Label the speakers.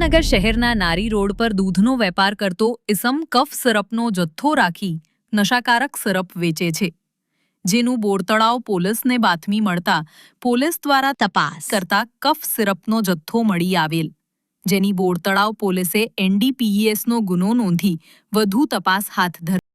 Speaker 1: ભાવનગર શહેરના નારી રોડ પર દૂધનો વેપાર કરતો ઇસમ કફ સિરપનો જથ્થો રાખી નશાકારક સિરપ વેચે છે. જેનું બોરતળાવ પોલીસને બાતમી મળતા પોલીસ દ્વારા તપાસ કરતા કફ સિરપનો જથ્થો મળી આવેલ. જેની બોરતળાવ પોલીસે એનડીપીએસનો ગુનો નોંધી વધુ તપાસ હાથ ધરી